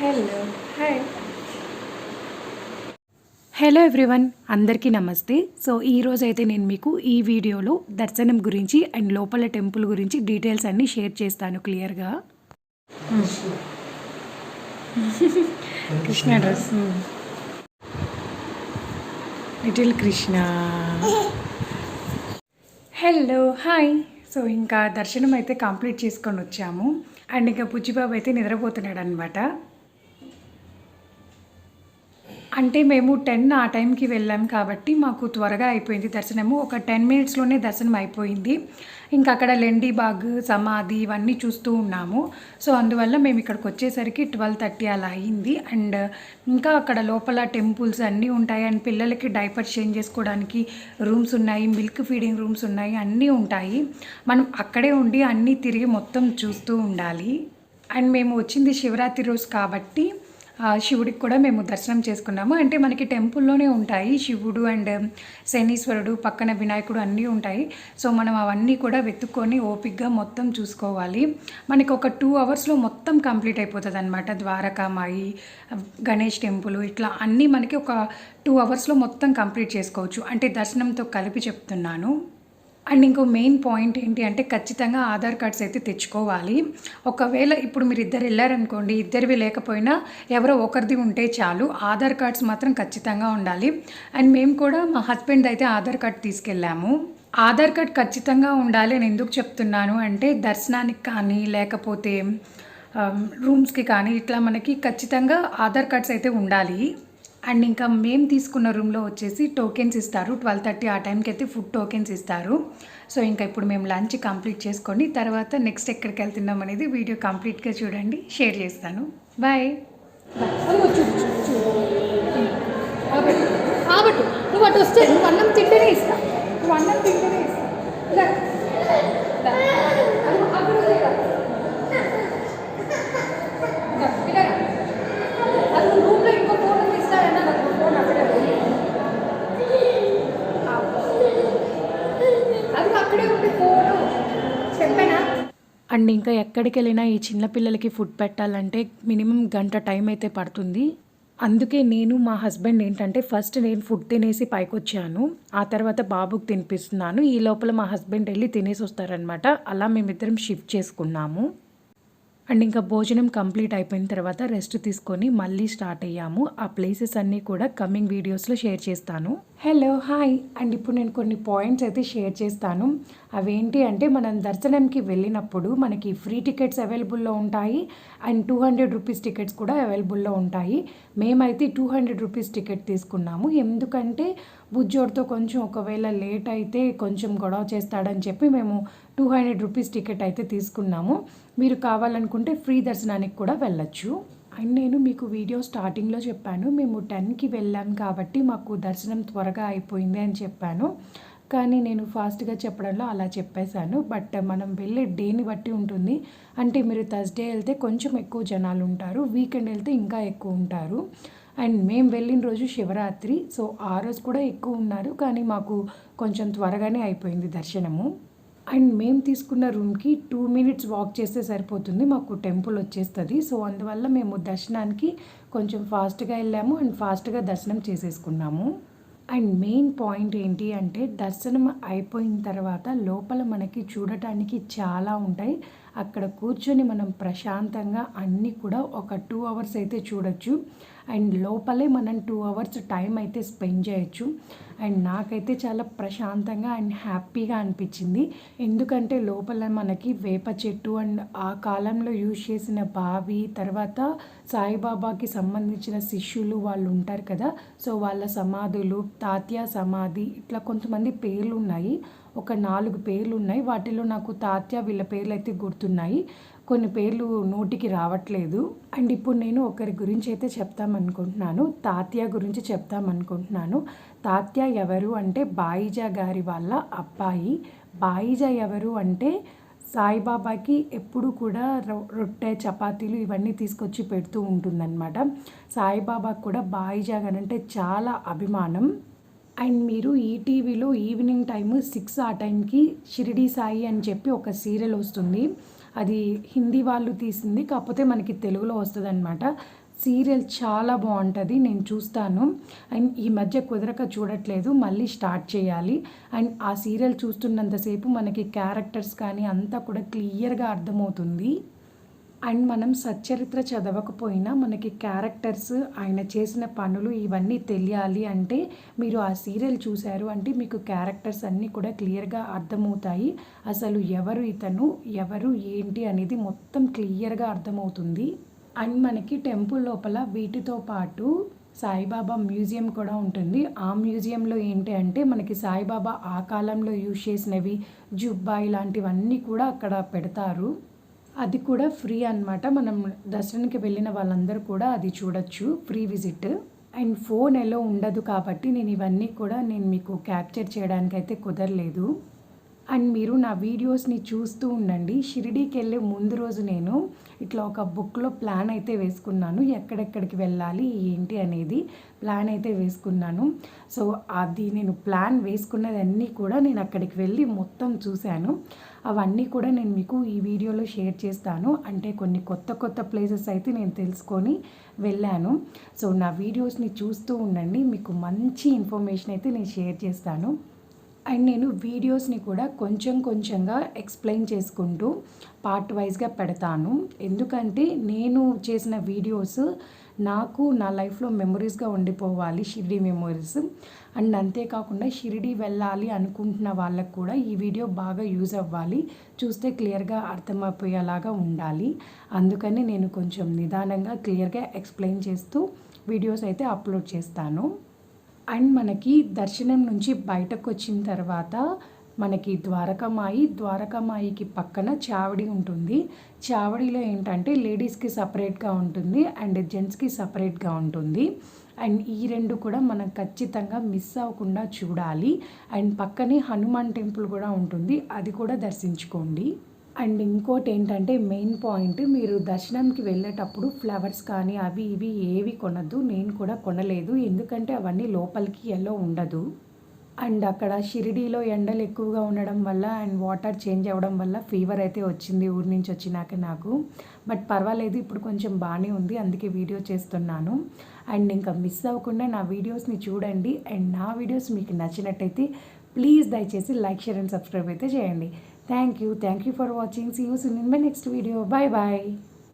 Hello hi. Hello everyone అందరికీ నమస్తే. So ఈరోజు అయితే నేను మీకు ఈ వీడియోలో దర్శనం గురించి అండ్ లోపల టెంపుల్ గురించి డీటెయిల్స్ అన్నీ షేర్ చేస్తాను క్లియర్గా. Krishna dress. Little Krishna. Hello hi. So ఇంకా దర్శనం అయితే కంప్లీట్ చేసుకొని వచ్చాము. అండ్ ఇంకా బుజ్జిబాబు అయితే నిద్రపోతున్నాడు అనమాట అంటే మేము టెన్ ఆ టైంకి వెళ్ళాం కాబట్టి మాకు త్వరగా అయిపోయింది దర్శనము. ఒక టెన్ మినిట్స్లోనే దర్శనం అయిపోయింది. ఇంకా అక్కడ లెండి బాగ్ సమాధి ఇవన్నీ చూస్తూ ఉన్నాము. సో అందువల్ల మేము ఇక్కడికి వచ్చేసరికి ట్వెల్వ్ థర్టీ అలా అయింది. అండ్ ఇంకా అక్కడ లోపల టెంపుల్స్ అన్నీ ఉంటాయి. అండ్ పిల్లలకి డైపర్ చేంజ్ చేసుకోవడానికి రూమ్స్ ఉన్నాయి. మిల్క్ ఫీడింగ్ రూమ్స్ ఉన్నాయి. అన్నీ ఉంటాయి. మనం అక్కడే ఉండి అన్నీ తిరిగి మొత్తం చూస్తూ ఉండాలి. అండ్ మేము వచ్చింది శివరాత్రి రోజు కాబట్టి శివుడికి కూడా మేము దర్శనం చేసుకున్నాము. అంటే మనకి టెంపుల్లోనే ఉంటాయి. శివుడు అండ్ శనీశ్వరుడు పక్కన వినాయకుడు అన్నీ ఉంటాయి. సో మనం అవన్నీ కూడా వెతుక్కొని ఓపిక్గా మొత్తం చూసుకోవాలి. మనకి ఒక టూ అవర్స్లో మొత్తం కంప్లీట్ అయిపోతుంది అనమాట ద్వారకామాయి గణేష్ టెంపుల్ ఇట్లా అన్నీ మనకి ఒక టూ అవర్స్లో మొత్తం కంప్లీట్ చేసుకోవచ్చు. అంటే దర్శనంతో కలిపి చెప్తున్నాను. అండ్ ఇంకో మెయిన్ పాయింట్ ఏంటి అంటే ఖచ్చితంగా ఆధార్ కార్డ్స్ అయితే తెచ్చుకోవాలి. ఒకవేళ ఇప్పుడు మీరు ఇద్దరు వెళ్ళారనుకోండి ఇద్దరివి లేకపోయినా ఎవరో ఒకరిది ఉంటే చాలు ఆధార్ కార్డ్స్ మాత్రం ఖచ్చితంగా ఉండాలి. అండ్ మేము కూడా మా హస్బెండ్ అయితే ఆధార్ కార్డ్ తీసుకెళ్ళాము. ఆధార్ కార్డ్ ఖచ్చితంగా ఉండాలి అని ఎందుకు చెప్తున్నాను అంటే దర్శనానికి కానీ లేకపోతే రూమ్స్కి కానీ ఇట్లా మనకి ఖచ్చితంగా ఆధార్ కార్డ్స్ అయితే ఉండాలి. అండ్ ఇంకా మేము తీసుకున్న రూమ్లో వచ్చేసి టోకెన్స్ ఇస్తారు. ట్వెల్వ్ థర్టీ ఆ టైంకి అయితే ఫుడ్ టోకెన్స్ ఇస్తారు. సో ఇంకా ఇప్పుడు మేము లంచ్ కంప్లీట్ చేసుకొని తర్వాత నెక్స్ట్ ఎక్కడికి వెళ్తున్నాం అనేది వీడియో కంప్లీట్గా చూడండి. షేర్ చేస్తాను. బాయ్. కాబట్టి నువ్వు అటు వస్తే నువ్వు అన్నం తింటేనే ఇస్తా. నువ్వు అన్నం తింటేనే ఇస్తా ఇలా. ఇలా. అది అక్కడ ఉంది కదా. ఇలా, ఇలా రా. అది నువ్వు రూమ్లో ఇంకో ఫోన్ ఉంది, ఇస్తాడన్నా నాకు ఫోన్ అక్కడే ఉంది. అది అక్కడే ఉంది ఫోను చెప్పానా అండ్ ఇంకా ఎక్కడికి వెళ్ళినా ఈ చిన్నపిల్లలకి ఫుడ్ పెట్టాలంటే మినిమం గంట టైం అయితే పడుతుంది. అందుకే నేను మా హస్బెండ్ ఏంటంటే ఫస్ట్ నేను ఫుడ్ తినేసి పైకి వచ్చాను ఆ తర్వాత బాబుకి తినిపిస్తున్నాను. ఈ లోపల మా హస్బెండ్ వెళ్ళి తినేసి వస్తారనమాట అలా మేమిద్దరం షిఫ్ట్ చేసుకున్నాము. అండ్ ఇంకా భోజనం కంప్లీట్ అయిపోయిన తర్వాత రెస్ట్ తీసుకొని మళ్ళీ స్టార్ట్ అయ్యాము. ఆ ప్లేసెస్ అన్నీ కూడా కమింగ్ వీడియోస్లో షేర్ చేస్తాను. హలో హాయ్ అండ్ ఇప్పుడు నేను కొన్ని పాయింట్స్ అయితే షేర్ చేస్తాను. అవేంటి అంటే మనం దర్శనంకి వెళ్ళినప్పుడు మనకి ఫ్రీ టికెట్స్ అవైలబుల్లో ఉంటాయి and two hundred rupees tickets కూడా అవైలబుల్లో ఉంటాయి. మేమైతే టూ హండ్రెడ్ రూపీస్ టికెట్ తీసుకున్నాము. ఎందుకంటే బుజ్జోడితో కొంచెం ఒకవేళ లేట్ అయితే కొంచెం గొడవ చేస్తాడని చెప్పి మేము టూ హండ్రెడ్ రూపీస్ టికెట్ అయితే తీసుకున్నాము. మీరు కావాలనుకుంటే ఫ్రీ దర్శనానికి కూడా వెళ్ళొచ్చు. అండ్ నేను మీకు వీడియో స్టార్టింగ్లో చెప్పాను. మేము టెన్కి వెళ్ళాం కాబట్టి మాకు దర్శనం త్వరగా అయిపోయింది అని చెప్పాను. కానీ నేను ఫాస్ట్గా చెప్పడంలో అలా చెప్పేశాను. బట్ మనం వెళ్ళే డేని బట్టి ఉంటుంది. అంటే మీరు థర్స్డే వెళ్తే కొంచెం ఎక్కువ జనాలు ఉంటారు. వీకెండ్ వెళ్తే ఇంకా ఎక్కువ ఉంటారు. అండ్ మేము వెళ్ళిన రోజు శివరాత్రి సో ఆ రోజు కూడా ఎక్కువ ఉన్నారు కానీ మాకు కొంచెం త్వరగానే అయిపోయింది దర్శనము. అండ్ మేము తీసుకున్న రూమ్కి టూ మినిట్స్ వాక్ చేస్తే సరిపోతుంది మాకు టెంపుల్ వచ్చేస్తుంది. సో అందువల్ల మేము దర్శనానికి కొంచెం ఫాస్ట్గా వెళ్ళాము అండ్ ఫాస్ట్గా దర్శనం చేసేసుకున్నాము. అండ్ మెయిన్ పాయింట్ ఏంటి అంటే దర్శనం అయిపోయిన తర్వాత లోపల మనకి చూడటానికి చాలా ఉంటాయి. అక్కడ కూర్చొని మనం ప్రశాంతంగా అన్నీ కూడా ఒక టూ అవర్స్ అయితే చూడొచ్చు. అండ్ లోపలే మనం టూ అవర్స్ టైం అయితే స్పెండ్ చేయొచ్చు. అండ్ నాకైతే చాలా ప్రశాంతంగా అండ్ హ్యాపీగా అనిపించింది. ఎందుకంటే లోపల మనకి వేప చెట్టు అండ్ ఆ కాలంలో యూజ్ చేసిన బావి తర్వాత సాయిబాబాకి సంబంధించిన శిష్యులు వాళ్ళు ఉంటారు కదా. సో వాళ్ళ సమాధులు తాత్య సమాధి ఇట్లా కొంతమంది పేర్లు ఉన్నాయి. ఒక నాలుగు పేర్లు ఉన్నాయి వాటిలో నాకు తాత్య వీళ్ళ పేర్లు అయితే గుర్తున్నాయి. కొన్ని పేర్లు నోటికి రావట్లేదు. అండ్ ఇప్పుడు నేను ఒకరి గురించి అయితే చెప్తామనుకుంటున్నాను. తాత్య గురించి చెప్తామనుకుంటున్నాను. తాత్య ఎవరు అంటే బాయిజా గారి వాళ్ళ అబ్బాయి. బాయిజా ఎవరు అంటే సాయిబాబాకి ఎప్పుడు కూడా రొ- రొట్టె చపాతీలు ఇవన్నీ తీసుకొచ్చి పెడుతూ ఉంటుందన్నమాట. సాయిబాబాకి కూడా బాయిజా గారు అంటే చాలా అభిమానం. అండ్ మీరు ఈటీవీలో ఈవినింగ్ టైము సిక్స్ ఆ టైంకి షిరిడి సాయి అని చెప్పి ఒక సీరియల్ వస్తుంది. అది హిందీ వాళ్ళు తీసింది కాకపోతే మనకి తెలుగులో వస్తుంది అనమాట సీరియల్ చాలా బాగుంటుంది నేను చూస్తాను. అండ్ ఈ మధ్య కుదరక చూడట్లేదు మళ్ళీ స్టార్ట్ చేయాలి. అండ్ ఆ సీరియల్ చూస్తున్నంతసేపు మనకి క్యారెక్టర్స్ కానీ అంతా కూడా క్లియర్గా అర్థమవుతుంది. అండ్ మనం సచ్చరిత్ర చదవకపోయినా మనకి క్యారెక్టర్స్ ఆయన చేసిన పనులు ఇవన్నీ తెలియాలి అంటే మీరు ఆ సీరియల్ చూశారు అంటే మీకు క్యారెక్టర్స్ అన్నీ కూడా క్లియర్గా అర్థమవుతాయి. అసలు ఎవరు ఇతను ఎవరు ఏంటి అనేది మొత్తం క్లియర్గా అర్థమవుతుంది. అండ్ మనకి టెంపుల్ లోపల వీటితో పాటు సాయిబాబా మ్యూజియం కూడా ఉంటుంది. ఆ మ్యూజియంలో ఏంటి అంటే మనకి సాయిబాబా ఆ కాలంలో యూజ్ చేసినవి జుబ్బా ఇలాంటివన్నీ కూడా అక్కడ పెడతారు. అది కూడా ఫ్రీ అన్నమాట. మనం దర్శనానికి వెళ్ళిన వాళ్ళందరూ కూడా అది చూడొచ్చు ఫ్రీ విజిట్. అండ్ ఫోన్ ఎలా ఉండదు కాబట్టి నేను ఇవన్నీ కూడా నేను మీకు క్యాప్చర్ చేయడానికి అయితే కుదరలేదు. అండ్ మీరు నా వీడియోస్ని చూస్తూ ఉండండి. షిరిడీకి వెళ్ళే ముందు రోజు నేను ఇట్లా ఒక బుక్లో ప్లాన్ అయితే వేసుకున్నాను. ఎక్కడెక్కడికి వెళ్ళాలి ఏంటి అనేది ప్లాన్ అయితే వేసుకున్నాను. సో అది నేను ప్లాన్ వేసుకున్నదన్నీ కూడా నేను అక్కడికి వెళ్ళి మొత్తం చూశాను. అవన్నీ కూడా నేను మీకు ఈ వీడియోలో షేర్ చేస్తాను. అంటే కొన్ని కొత్త కొత్త ప్లేసెస్ అయితే నేను తెలుసుకొని వెళ్ళాను. సో నా వీడియోస్ని చూస్తూ ఉండండి. మీకు మంచి ఇన్ఫర్మేషన్ అయితే నేను షేర్ చేస్తాను. అండ్ నేను వీడియోస్ని కూడా కొంచెం కొంచెంగా ఎక్స్ప్లెయిన్ చేసుకుంటూ పార్ట్ వైజ్గా పెడతాను. ఎందుకంటే నేను చేసిన వీడియోస్ నాకు నా లైఫ్లో మెమరీస్గా ఉండిపోవాలి షిరిడి మెమరీస్. అండ్ అంతేకాకుండా షిరిడి వెళ్ళాలి అనుకుంటున్న వాళ్ళకు కూడా ఈ వీడియో బాగా యూజ్ అవ్వాలి చూస్తే క్లియర్గా అర్థమైపోయేలాగా ఉండాలి. అందుకని నేను కొంచెం నిదానంగా క్లియర్గా ఎక్స్ప్లెయిన్ చేస్తూ వీడియోస్ అయితే అప్లోడ్ చేస్తాను. అండ్ మనకి దర్శనం నుంచి బయటకు వచ్చిన తర్వాత మనకి ద్వారకమాయి ద్వారకమాయికి పక్కన చావడి ఉంటుంది. చావడిలో ఏంటంటే లేడీస్కి సపరేట్గా ఉంటుంది అండ్ జెంట్స్కి సపరేట్గా ఉంటుంది. అండ్ ఈ రెండు కూడా మనం ఖచ్చితంగా మిస్ అవ్వకుండా చూడాలి. అండ్ పక్కనే హనుమాన్ టెంపుల్ కూడా ఉంటుంది. అది కూడా దర్శించుకోండి. అండ్ ఇంకోటి ఏంటంటే మెయిన్ పాయింట్ మీరు దర్శనంకి వెళ్ళేటప్పుడు ఫ్లవర్స్ కానీ అవి ఇవి ఏవి కొనద్దు నేను కూడా కొనలేదు. ఎందుకంటే అవన్నీ లోపలికి ఎల్లో ఉండదు. అండ్ అక్కడ షిరిడీలో ఎండలు ఎక్కువగా ఉండడం వల్ల అండ్ వాటర్ చేంజ్ అవ్వడం వల్ల ఫీవర్ అయితే వచ్చింది ఊరి నుంచి వచ్చినాక నాకు. బట్ పర్వాలేదు ఇప్పుడు కొంచెం బాగానే ఉంది అందుకే వీడియో చేస్తున్నాను. అండ్ ఇంకా మిస్ అవ్వకుండా నా వీడియోస్ని చూడండి. అండ్ నా వీడియోస్ మీకు నచ్చినట్టయితే ప్లీజ్ దయచేసి లైక్ షేర్ అండ్ సబ్స్క్రైబ్ అయితే చేయండి. Thank you. Thank you for watching. See you soon in my next video. Bye bye.